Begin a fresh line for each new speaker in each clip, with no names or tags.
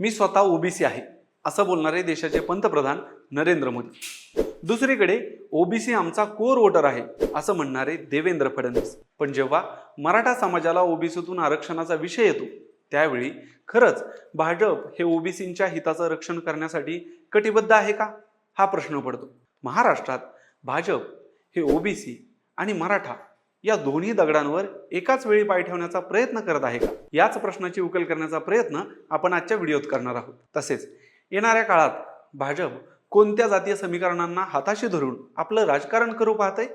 मी स्वतः ओबीसी आहे असं बोलणारे देशाचे पंतप्रधान नरेंद्र मोदी. दुसरीकडे ओबीसी आमचा कोर वोटर आहे असं म्हणणारे देवेंद्र फडणवीस. पण जेव्हा मराठा समाजाला ओबीसीतून आरक्षणाचा विषय येतो त्यावेळी खरंच भाजप हे ओबीसींच्या हिताचं रक्षण करण्यासाठी कटिबद्ध आहे का? हा प्रश्न पडतो. महाराष्ट्रात भाजप हे ओबीसी आणि मराठा या दोन्ही दगडांवर एकाच वेळी पाय ठेवण्याचा प्रयत्न करत आहे का? याच प्रश्नाची उकल करण्याचा प्रयत्न आपण आजच्या व्हिडिओत करणार आहोत. तसेच येणाऱ्या काळात भाजप कोणत्या जातीय समीकरणांना हाताशी धरून आपलं राजकारण करू पाहतंय?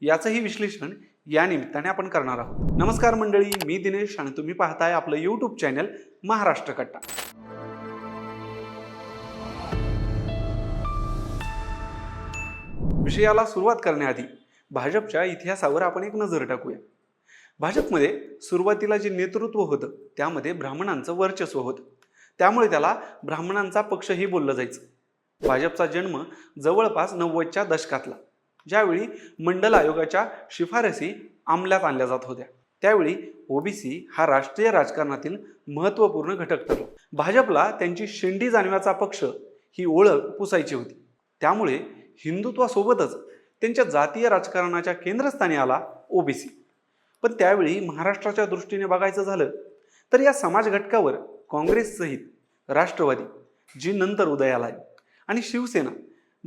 याचंही विश्लेषण या निमित्ताने आपण करणार आहोत. नमस्कार मंडळी मी दिनेश आणि तुम्ही पाहताय आपलं यूट्यूब चॅनल महाराष्ट्र कट्टा. विषयाला सुरुवात करण्याआधी भाजपच्या इतिहासावर आपण एक नजर टाकूया. भाजपमध्ये सुरुवातीला जे नेतृत्व होतं त्यामध्ये ब्राह्मणांचं वर्चस्व होतं. त्यामुळे त्याला ब्राह्मणांचा पक्षही बोललं जायचं. भाजपचा जन्म जवळपास नव्वदच्या दशकातला. ज्यावेळी मंडल आयोगाच्या शिफारसी अंमलात आणल्या जात होत्या. त्यावेळी ओबीसी हा राष्ट्रीय राजकारणातील महत्त्वपूर्ण घटक ठरला. भाजपला त्यांची शेंडी जाणव्याचा पक्ष ही ओळख पुसायची होती. त्यामुळे हिंदुत्वासोबतच त्यांच्या जातीय राजकारणाच्या केंद्रस्थानी आला ओबीसी. पण त्यावेळी महाराष्ट्राच्या दृष्टीने बघायचं झालं तर या समाज घटकावर काँग्रेससहित राष्ट्रवादी जी नंतर उदयाला आहे आणि शिवसेना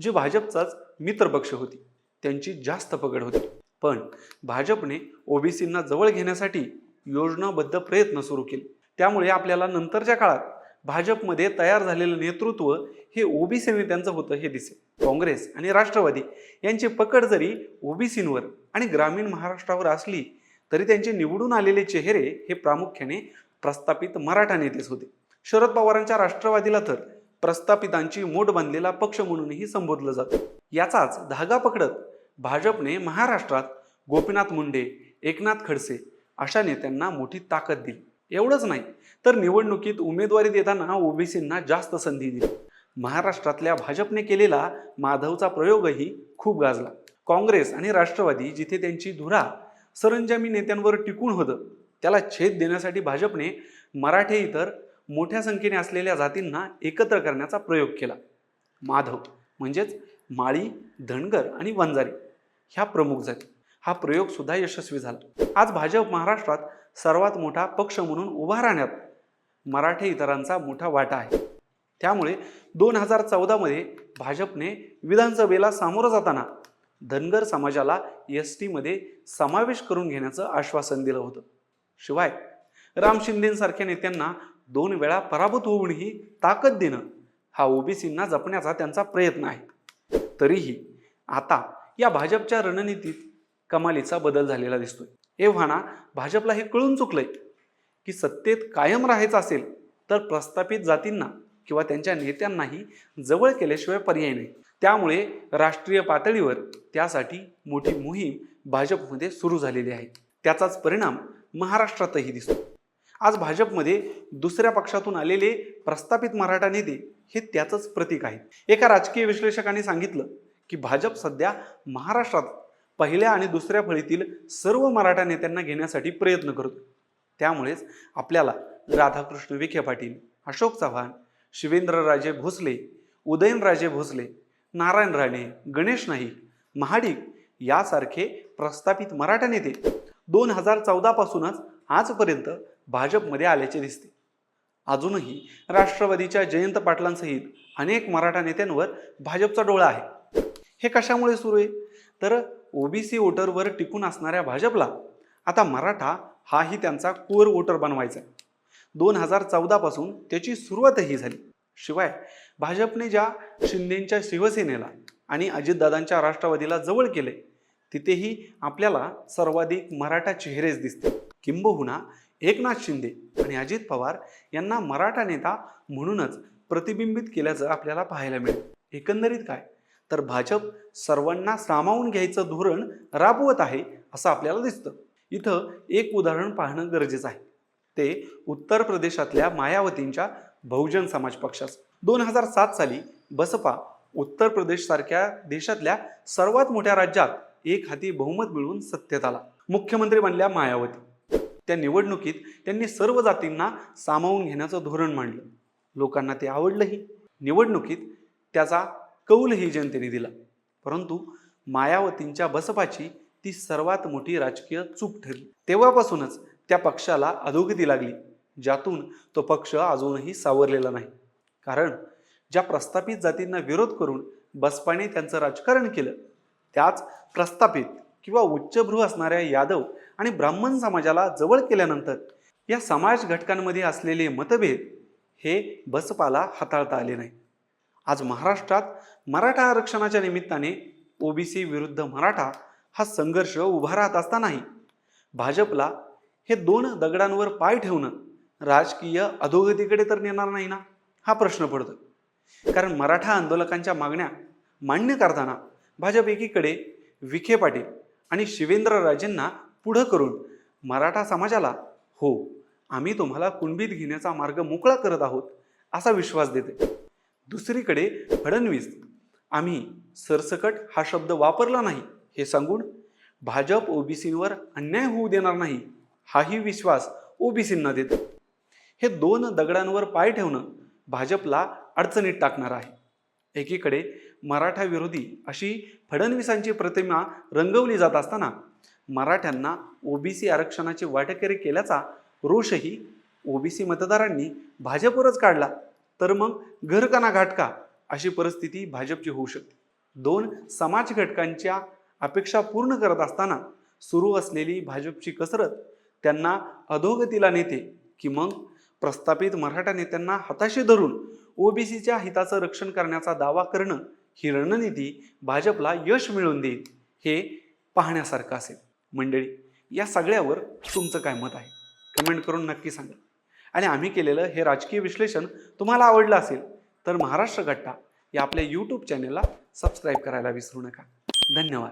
जी भाजपचाच मित्रपक्ष होती त्यांची जास्त पकड होती. पण भाजपने ओबीसींना जवळ घेण्यासाठी योजनाबद्ध प्रयत्न सुरू केले. त्यामुळे आपल्याला नंतरच्या काळात भाजपमध्ये तयार झालेलं नेतृत्व हे ओबीसी नेत्यांचं होतं हे दिसेल. काँग्रेस आणि राष्ट्रवादी यांची पकड जरी ओबीसींवर आणि ग्रामीण महाराष्ट्रावर असली तरी त्यांचे निवडून आलेले चेहरे हे प्रामुख्याने प्रस्थापित मराठा नेतेच होते. शरद पवारांच्या राष्ट्रवादीला तर प्रस्थापितांची मोठ बांधलेला पक्ष म्हणूनही संबोधलं जातं. याचाच धागा पकडत भाजपने महाराष्ट्रात गोपीनाथ मुंडे एकनाथ खडसे अशा नेत्यांना मोठी ताकद दिली. एवढंच नाही. तर निवडणुकीत उमेदवारी देताना ओबीसींना जास्त संधी दिली. महाराष्ट्रातल्या भाजपने केलेला माधवचा प्रयोगही खूप गाजला. काँग्रेस आणि राष्ट्रवादी जिथे त्यांची धुरा सरंजामी नेत्यांवर टिकून होतं त्याला छेद देण्यासाठी भाजपने मराठे इतर मोठ्या संख्येने असलेल्या जातींना एकत्र करण्याचा प्रयोग केला. माधव म्हणजेच माळी धनगर आणि वंजारी ह्या प्रमुख जाती. हा प्रयोग सुद्धा यशस्वी झाला. आज भाजप महाराष्ट्रात सर्वात मोठा पक्ष म्हणून उभा राहण्यात मराठे इतरांचा मोठा वाटा आहे. त्यामुळे दोन हजार चौदामध्ये भाजपने विधानसभेला सामोरं जाताना धनगर समाजाला एस टीमध्ये समावेश करून घेण्याचं आश्वासन दिलं होतं. शिवाय राम शिंदेसारख्या नेत्यांना दोन वेळा पराभूत होऊनही ताकद देणं हा ओबीसींना जपण्याचा त्यांचा प्रयत्न आहे. तरीही आता या भाजपच्या रणनीतीत कमालीचा बदल झालेला दिसतोय. एव्हाना भाजपला हे कळून चुकलंय की सत्तेत कायम राहायचं असेल तर प्रस्थापित जातींना किंवा त्यांच्या नेत्यांनाही जवळ केल्याशिवाय पर्याय नाही. त्यामुळे राष्ट्रीय पातळीवर त्यासाठी मोठी मोहीम भाजपमध्ये सुरू झालेली आहे. त्याचाच परिणाम महाराष्ट्रातही दिसतो. आज भाजपमध्ये दुसऱ्या पक्षातून आलेले प्रस्थापित मराठा नेते हे त्याचंच प्रतीक आहे एका राजकीय विश्लेषकाने सांगितलं की भाजप सध्या महाराष्ट्रात पहिल्या आणि दुसऱ्या फळीतील सर्व मराठा नेत्यांना घेण्यासाठी प्रयत्न करतो त्यामुळेच आपल्याला राधाकृष्ण विखे पाटील अशोक चव्हाण शिवेंद्रराजे भोसले उदयनराजे भोसले नारायण राणे गणेश नाईक महाडिक यासारखे प्रस्थापित मराठा नेते दोन हजार चौदापासूनच आजपर्यंत भाजपमध्ये आल्याचे दिसते. अजूनही राष्ट्रवादीच्या जयंत पाटलांसहित अनेक मराठा नेत्यांवर भाजपचा डोळा आहे. हे कशामुळे सुरू आहे? तर ओबीसी वोटरवर टिकून असणाऱ्या भाजपला आता मराठा हाही त्यांचा कोर वोटर बनवायचा आहे. दोन हजार चौदापासून त्याची सुरुवातही झाली. शिवाय भाजपने ज्या शिंदेंच्या शिवसेनेला आणि अजितदादांच्या राष्ट्रवादीला जवळ केले तिथेही आपल्याला सर्वाधिक मराठा चेहरेच दिसते. किंबहुना एकनाथ शिंदे आणि अजित पवार यांना मराठा नेता म्हणूनच प्रतिबिंबित केल्याचं आपल्याला पाहायला मिळेल. एकंदरीत काय? तर भाजप सर्वांना सामावून घ्यायचं धोरण राबवत आहे असं आपल्याला दिसतं. इथं एक उदाहरण पाहणं गरजेचं आहे. ते उत्तर प्रदेशातल्या मायावतींच्या बहुजन समाज पक्षाचं. दोन हजार सात साली बसपा उत्तर प्रदेशसारख्या देशातल्या सर्वात मोठ्या राज्यात एक हाती बहुमत मिळवून सत्तेत आला. मुख्यमंत्री बनल्या मायावती. त्या निवडणुकीत त्यांनी सर्व जातींना सामावून घेण्याचं धोरण मांडलं. लोकांना ते आवडलंही. निवडणुकीत त्याचा कौलही जनतेने दिला. परंतु मायावतींच्या बसपाची ती सर्वात मोठी राजकीय चूक ठरली. तेव्हापासूनच त्या पक्षाला अधोगती लागली ज्यातून तो पक्ष अजूनही सावरलेला नाही. कारण ज्या प्रस्थापित जातींना विरोध करून बसपाने त्यांचं राजकारण केलं त्याच प्रस्थापित किंवा उच्चभ्रू असणाऱ्या यादव आणि ब्राह्मण समाजाला जवळ केल्यानंतर या समाज घटकांमध्ये असलेले मतभेद हे बसपाला हाताळता आले नाही. आज महाराष्ट्रात मराठा आरक्षणाच्या निमित्ताने ओबीसी विरुद्ध मराठा हा संघर्ष उभा राहत असतानाही भाजपला हे दोन दगडांवर पाय ठेवणं राजकीय अधोगतीकडे तर नेणार नाही ना हा प्रश्न पडतो. कारण मराठा आंदोलकांच्या मागण्या मान्य करताना भाजप एकीकडे विखे पाटील आणि शिवेंद्रराजेंना पुढं करून मराठा समाजाला हो आम्ही तुम्हाला कुणबीत घेण्याचा मार्ग मोकळा करत आहोत असा विश्वास देते. दुसरीकडे फडणवीस आम्ही सरसकट हा शब्द वापरला नाही हे सांगून भाजप ओबीसींवर अन्याय होऊ देणार नाही हाही विश्वास ओबीसींना देत. हे दोन दगडांवर पाय ठेवणं भाजपला अडचणीत टाकणार आहे. एकीकडे मराठा विरोधी अशी फडणवीसांची प्रतिमा रंगवली जात असताना मराठ्यांना ओबीसी आरक्षणाची वाटेकरी केल्याचा रोषही ओबीसी मतदारांनी भाजपवरच काढला. तर मग घरकाना घाटका अशी परिस्थिती भाजपची होऊ शकते. दोन समाज घटकांच्या अपेक्षा पूर्ण करत असताना सुरू असलेली भाजपची कसरत त्यांना अधोगतीला नेते की मग प्रस्थापित मराठा नेत्यांना हाताशी धरून ओबीसीच्या हिताचं रक्षण करण्याचा दावा करणं ही रणनीती भाजपला यश मिळवून देईल हे पाहण्यासारखं असेल. मंडळी या सगळ्यावर तुमचं काय मत आहे? कमेंट करून नक्की सांगा. आणि आम्ही केलेलं हे राजकीय विश्लेषण तुम्हाला आवडलं असेल तर महाराष्ट्र गट्टा या आपल्या यूट्यूब चॅनेलला सबस्क्राईब करायला विसरू नका. धन्यवाद.